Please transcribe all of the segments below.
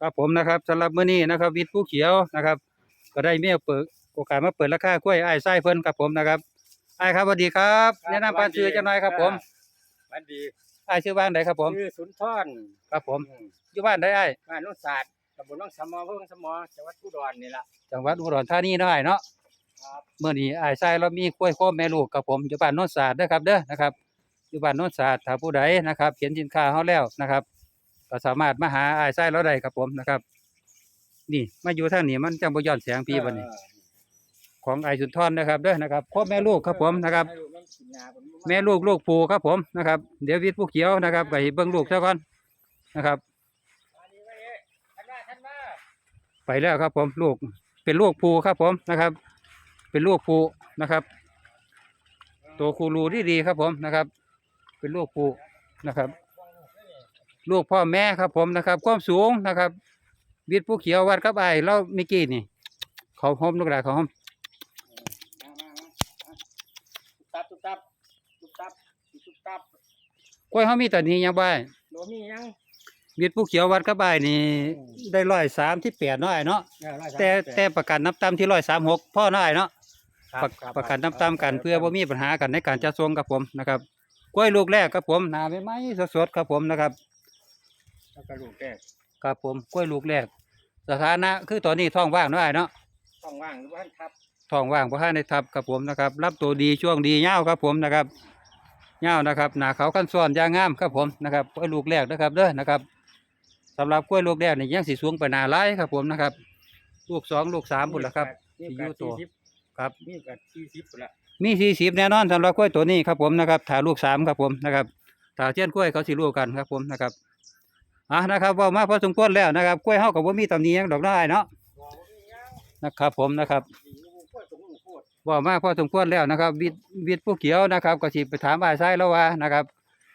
ครับผมนะครับสำหรับมื้อนี้นะครับ วิทย์ผู้เขียวนะครับ ก็ได้มีเปิดโอกาสมาเปิดราคากล้วยอ้ายไส้เพิ่นครับผมนะครับอ้ายครับสวัสดีครับแนะนำปานชื่อจังหน่อยครับผมวันดีอ้ายชื่อบ้านใดครับผมชื่อสุนทรครับผมอืมอยู่บ้านใดอ้ายบ้านโนุศาสตร์ตำบลน้องสมอเพิ่งสมอจังหวัดอุดรนี่ล่ะจังหวัดอุดรธานีเนาะอ้ายเนาะครับมื้อนี้อ้ายไส้เรามีกล้วยโคมแม่ลูกครับผมอยู่บ้านโนนศาสตร์เด้อครับเด้อนะครับอยู่บ้านโนนศาสตร์ถ้าผู้ใดนะครับเห็นสินค้าเฮาแล้วนะครับ ก็สามารถมาหาอ้ายไส้เราได้ครับผมนะครับ นี่มาอยู่ทางนี้มันจังบ่ย้อนแสงพี่บัดนี้เออของไอสุนทรนะครับเด้อนะครับโคมแม่ลูกครับผมนะครับให้ลูกมันกินยาผมแม่ลูกลูกผูครับผมนะครับ เดี๋ยววิทย์ผู้เขียวนะครับก็ให้เบิ่งลูกซะก่อนนะครับอันนี้ไว้เอ๊ะท่านมาท่านมาไปแล้วครับผมลูกเป็นลูกผูครับผมนะครับ เป็นลูกผูนะครับ ตัวคูรูที่ดีครับผมนะครับ เป็นลูกผูนะครับ ลูกพ่อแม่ครับผมนะครับความสูงนะครับ วิทย์ผู้เขียววัดกับไอ้เราเมื่อกี้นี่เขาหอมลูกหลานเขาหอมมามามาตุ๊บตับตุ๊บตับตุ๊บตับตุ๊บตับกล้วยเขามีตัวนี้ยังบ่ายโดมียังวิทย์ผู้เขียววัดกับไอ้นี่อืมได้ร้อยสามที่แปดน้อยเนาะเออร้อยสามแต่สิบปดแต่ประกันน้ำตำที่ร้อยสามหกพ่อน้อยเนาะคประบคบประกันน้ำตำกันเพื่อบ่มีปัญหากันในการจัดส่งครับผมนะครับกล้วยลูกแรกครับผมหนาไม่ไหมสดๆครับผมนะครับ แล้วก็ลูกแก่ครับผมกล้วยลูกแรก สถานะคือตอนนี้ท้องว่างเนาะอ้ายเนาะต้องว่างหรือว่าทับท้องว่างบ่ทันได้ทับครับผมนะครับ รับตัวดีช่วงดียาวครับผมนะครับยาวนะครับหน้าเขาขั้นซ้อนยางงามครับผมนะครับกล้วยลูกแรกนะครับเด้อนะครับสำหรับกล้วยลูกแรกนี่ยังสิสูงไปหน้าหลายครับผมนะครับ ลูกสองลูกสามพุ่นละครับนี่สิอยู่ก็ตัวสี่สิบครับนี่ก็สี่สิบพุ่นละมีสี่สิบแน่นอนสำหรับกล้วยตัวนี้ครับผมนะครับถ่าลูกสามครับผมนะครับถ่าเทียนกล้วยเขาสิลูกกันครับผมนะครับ อะนะครับเว่ามาพอสมควรแล้วนะครับกล้วยเฮากับว่ามีตำหนิหยังดอกได้เนาะบอกว่ามียังนะครับ ผมนะครับสี่ลูกกล้วยสองลูกโคตรเว่ามาพอสมควรแล้วนะครับวิทย์วิทย์ผู้เขียวนะครับก็สิไปถามอ้ายไส้แล้วว่านะครับ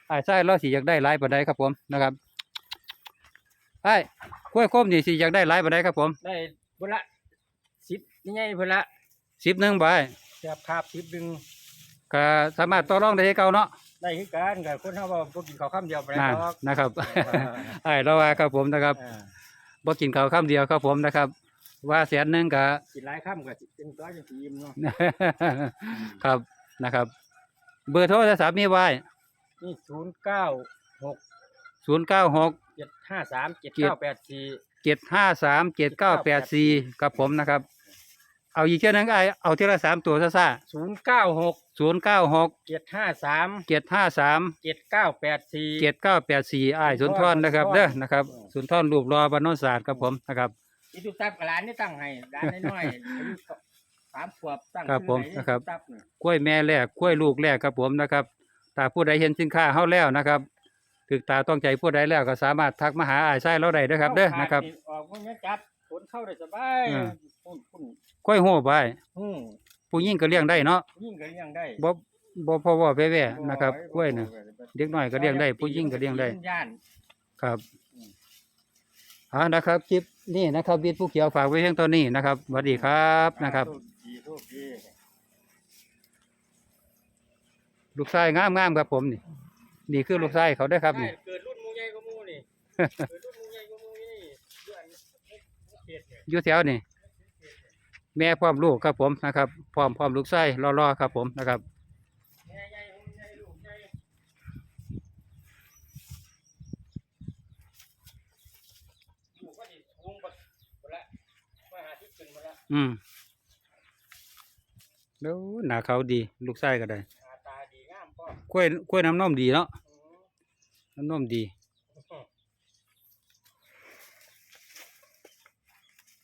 อ้ายไส้เราสิอยากได้หลายปานใดครับผมนะครับไอ้ายกล้วยคมนี่สิอยากได้หลายปานใดครับผมได้พุ่นละสิบนี่ไงพุ่นละสิบหนึ่งใบเสียบคาบสิบดึงก็สามารถต่อรองได้คือเก่าเนาะ ได้คือกันกับคนเฮาว่าบ่กินข้าวคำเดียวไปนั่นหรอกนะครับเออไอ้ายเราว่าครับผมนะครับเออบ่กินข้าวคำเดียวครับผมนะครับ ว่าแสนหนึ่งก็ กินหลายคำก็สิเป็นตัวจังสิอิ่มเนาะครับนะครับ เบอร์โทรศัพท์มีไว้นี่ศูนย์เก้าหกศูนย์เก้าหกเจ็ดห้าสามเจ็ดเก้าแปดสี่เจ็ดห้าสามเจ็ดเก้าแปดสี่ครับผมนะครับ เอาอีกเท่านึงไอ้เอาทีละสามตัวซะซะศูนย์เก้าหกศูนย์เก้าหกเจ็ดห้าสามเจ็ดห้าสามเจ็ดเก้าแปดสี่เจ็ดเก้าแปดสี่ไอ้ายสุนทรนะครับเด้อนะครับสุนทรรูปรอบรรณศาสตร์ครับผมนะครับอีตุตับกับร้านนี่ตั้งให้ร้านน้อยๆอายุสามขวบตั้งครับผมชื่อให้นะครับอีตุตัเนี่ยกล้วยแม่แรกกล้วยลูกแรกครับผมนะครับถ้าผู้ใดเห็นสินค้าเฮาแล้วนะครับถึกตาต้องใจผู้ใดแล้วก็สามารถทักมาหาอ้ายไส้เราได้เด้อครับเด้อนะครับออกพวกนี้จับขนเข้าได้สบายอืมพุ่นพุ่น กล้วยโหบไว้อืมผู้หญิงก็เลี้ยงได้เนาะยิ่งก็เลี้ยงได้บ่บ่พอว่าแว่ๆนะครับกล้วยน่ะ เด็กน้อยก็เลี้ยงได้ผู้หญิงก็เลี้ยงได้ ย่าน ครับอืมอ่านะครับคลิปนี้นะครับบิดผู้เขียวฝากไว้เพียงตัวนี้นะครับสวัสดีครับนะครับ โชดีโชคดี ลูกชายงามๆครับผมนี่นี่คือลูกชายเขาได้อครับนี่ ใช่เกิดรุ่นหมูใหญ่กว่าหมูนี่ เกิดรุ่นหมูใหญ่กว่าหมูนี่เดือนเขตเนี่ยอยู่แถวนี่ แม่พร้อมลูกครับผมนะครับพร้อมพร้อมลูกชายรอๆครับผมนะครับแม่ใหญ่หมูใหญ่ลูกใหญ่ลูกก็ดิวงบัดหมดละมาหาที่ขึ้นหมดละอืมแล้วหน้าเขาดีลูกชายก็ได้ข้อกล้วยกล้วยน้ำนมดีเนาะอืมน้ำนมดี